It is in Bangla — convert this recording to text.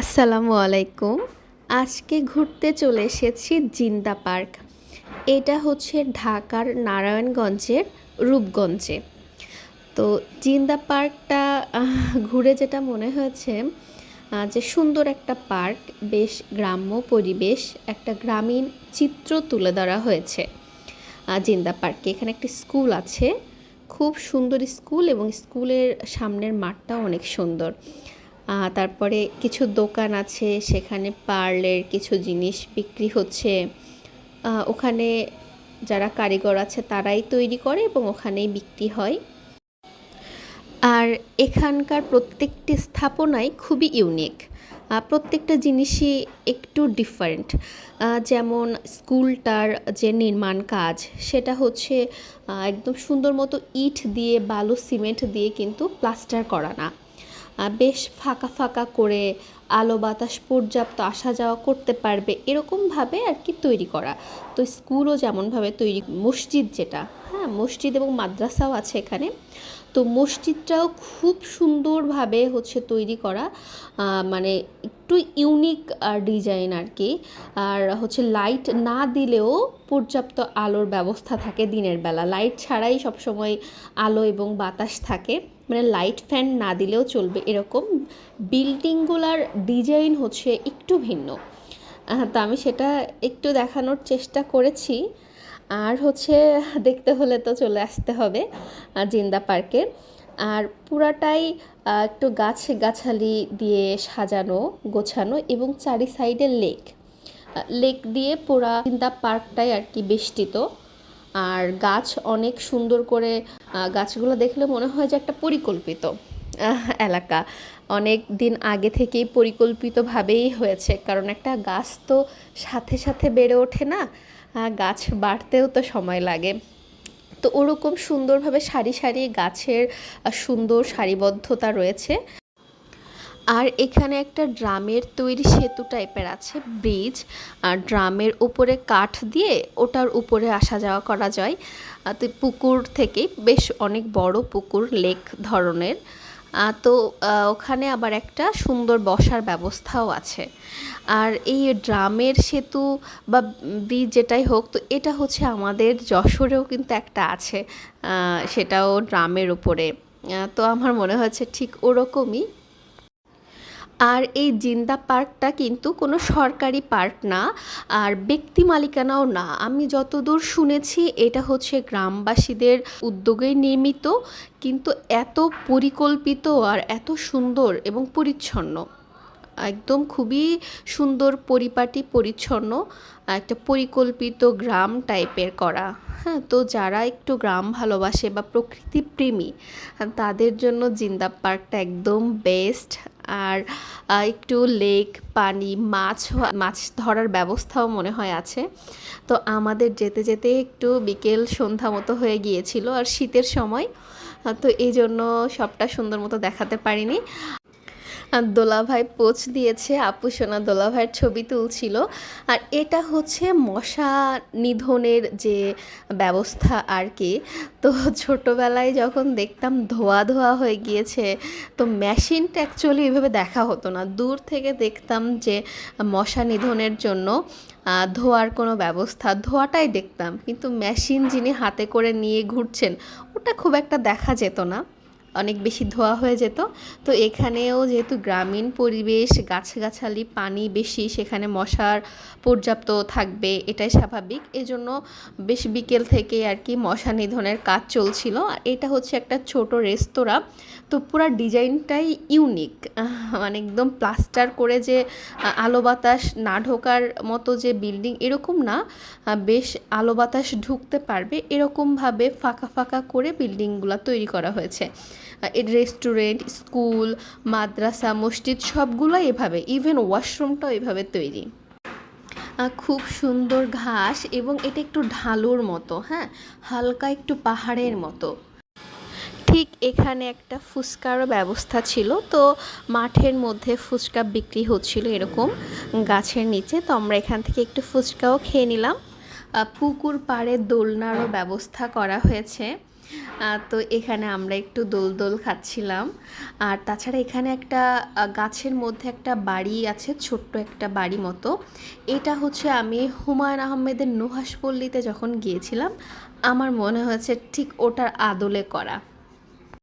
আসসালামু আলাইকুম। আজকে ঘুরতে চলে এসেছি জিন্দা পার্ক। এটা হচ্ছে ঢাকার নারায়ণগঞ্জের রূপগঞ্জে। তো জিন্দা পার্কটা ঘুরে যেটা মনে হয়েছে যে সুন্দর একটা পার্ক, বেশ গ্রাম্য পরিবেশ, একটা গ্রামীণ চিত্র তুলে ধরা হয়েছে জিন্দা পার্কে। এখানে একটি স্কুল আছে, খুব সুন্দর স্কুল এবং স্কুলের সামনের মাঠটাও অনেক সুন্দর। তারপরে কিছু দোকান আছে, সেখানে পার্লের কিছু জিনিস বিক্রি হচ্ছে। ওখানে যারা কারিগর আছে, তারাই তৈরি করে এবং ওখানেই বিক্রি হয়। আর এখানকার প্রত্যেকটি স্থাপনাই খুবই ইউনিক প্রত্যেকটা জিনিসই একটু ডিফারেন্ট যেমন স্কুলটার যে নির্মাণ কাজ, সেটা হচ্ছে একদম সুন্দর মতো ইট দিয়ে, বালু সিমেন্ট দিয়ে কিন্তু প্লাস্টার করা না। বেশ ফাঁকা ফাঁকা করে আলো বাতাস পর্যাপ্ত আসা যাওয়া করতে পারবে এরকমভাবে আর কি তৈরি করা। তো স্কুলও যেমনভাবে তৈরি, মসজিদ যেটা হ্যাঁ মসজিদ এবং মাদ্রাসাও আছে এখানে। তো মসজিদটাও খুব সুন্দরভাবে হচ্ছে তৈরি করা মানে একটু ইউনিক ডিজাইন আর কি। আর হচ্ছে লাইট না দিলেও পর্যাপ্ত আলোর ব্যবস্থা থাকে দিনের বেলা। লাইট ছাড়াই সবসময় আলো এবং বাতাস থাকে। মানে লাইট ফ্যান না দিলেও চলবে এরকম। বিল্ডিংগুলার ডিজাইন হচ্ছে একটু ভিন্ন। তো আমি সেটা একটু দেখানোর চেষ্টা করেছি। আর হচ্ছে দেখতে হলে তো চলে আসতে হবে জিন্দা পার্কে। আর পুরাটাই একটু গাছ গাছালি দিয়ে সাজানো, গোছানো এবং চারি সাইডে লেক লেক দিয়ে পুরা জিন্দা পার্কটাই আর কি বেষ্টিত। আর গাছ অনেক সুন্দর করে গাছগুলো দেখলে মনে হয় যে একটা পরিকল্পিত এলাকা। অনেক দিন আগে থেকেই পরিকল্পিতভাবেই হয়েছে, কারণ একটা গাছ তো সাথে সাথে বেড়ে ওঠে না গাছ বাড়তেও তো সময় লাগে। তো ওরকম সুন্দরভাবে সারি সারি গাছের সুন্দর সারিবদ্ধতা রয়েছে। আর এখানে একটা ড্রামের তৈরি সেতু টাইপের আছে, ব্রিজ। আর ড্রামের উপরে কাঠ দিয়ে ওটার উপরে আসা যাওয়া করা যায়। তো পুকুর থেকে বেশ অনেক বড় পুকুর, লেক ধরনের। তো ওখানে আবার একটা সুন্দর বসার ব্যবস্থাও আছে। আর এই ড্রামের সেতু বা ব্রিজ যেটাই হোক, তো এটা হচ্ছে আমাদের যশোরেও কিন্তু একটা আছে। সেটাও ড্রামের উপরে। তো আমার মনে হচ্ছে ঠিক ওরকমই। আর এই জিন্দা পার্কটা কিন্তু কোনো সরকারি পার্ক না, আর ব্যক্তি মালিকানাও না। আমি যতদূর শুনেছি, এটা হচ্ছে গ্রামবাসীদের উদ্যোগে নির্মিত, কিন্তু এত পরিকল্পিত আর এত সুন্দর এবং পরিচ্ছন্ন। একদম খুবই সুন্দর পরিপাটি, পরিচ্ছন্ন, একটা পরিকল্পিত গ্রাম টাইপের করা। হ্যাঁ তো যারা একটু গ্রাম ভালোবাসে বা প্রকৃতি প্রেমী তাদের জন্য জিন্দা পার্কটা একদম বেস্ট। আর একটু লেক, পানি, মাছ মাছ ধরার ব্যবস্থাও মনে হয় আছে। তো আমাদের যেতে যেতে একটু বিকেল সন্ধ্যা মতো হয়ে গিয়েছিল আর শীতের সময় তো এই জন্য সবটা সুন্দর মতো দেখাতে পারিনি। দোলাভাই পোচ দিয়েছে। আপু সোনা দোলাভাইয়ের ছবি তুলছিল। আর এটা হচ্ছে মশা নিধনের যে ব্যবস্থা আর কি। তো ছোটোবেলায় যখন দেখতাম ধোয়া ধোয়া হয়ে গিয়েছে, তো মেশিনটা অ্যাকচুয়ালি এভাবে দেখা হতো না। দূর থেকে দেখতাম যে মশা নিধনের জন্য ধোয়ার কোনো ব্যবস্থা। ধোয়াটাই দেখতাম। কিন্তু মেশিন যিনি হাতে করে নিয়ে ঘুরছেন, ওটা খুব একটা দেখা যেত না। অনেক বেশি ধোয়া হয়ে যেত। তো এখানেও যেহেতু গ্রামীণ পরিবেশ, গাছগাছালি, পানি বেশি, সেখানে মশার পর্যাপ্ত থাকবে, এটাই স্বাভাবিক। এজন্য বেশ বিকেল থেকে আর কি মশা নিধনের কাজ চলছিল। আর এটা হচ্ছে একটা ছোট রেস্তোরাঁ। তো পুরো ডিজাইনটাই ইউনিক। মানে একদম প্লাস্টার করে যে আলো বাতাস না ঢোকার মতো যে বিল্ডিং এরকম না বেশ আলো বাতাস ঢুকতে পারবে। এরকমভাবে ফাঁকা ফাঁকা করে বিল্ডিংগুলো তৈরি করা হয়েছে। রেস্টুরেন্ট স্কুল মাদ্রাসা, মসজিদ, সবগুলো এভাবে ইভেন ওয়াশরুমটাও এভাবে তৈরি। খুব সুন্দর ঘাস এবং এটা একটু ঢালুর মতো হ্যাঁ? হালকা একটু পাহাড়ের মতো। ঠিক এখানে একটা ফুচকারও ব্যবস্থা ছিল, তো মাঠের মধ্যে ফুচকা বিক্রি হচ্ছিল এরকম গাছের নিচে, তো আমরা এখান থেকে একটু ফুচকাও খেয়ে নিলাম। পুকুর পাড়ে দোলনারও ব্যবস্থা করা হয়েছে। তো এখানে আমরা একটু দোল দোল খাচ্ছিলাম। আর তাছাড়া এখানে একটা গাছের মধ্যে একটা বাড়ি আছে, ছোট্ট একটা বাড়ি মতো। এটা হচ্ছে আমি হুমায়ুন আহমেদের নুহাসপল্লীতে যখন গিয়েছিলাম, আমার মনে হয়েছে ঠিক ওটার আদলে করা।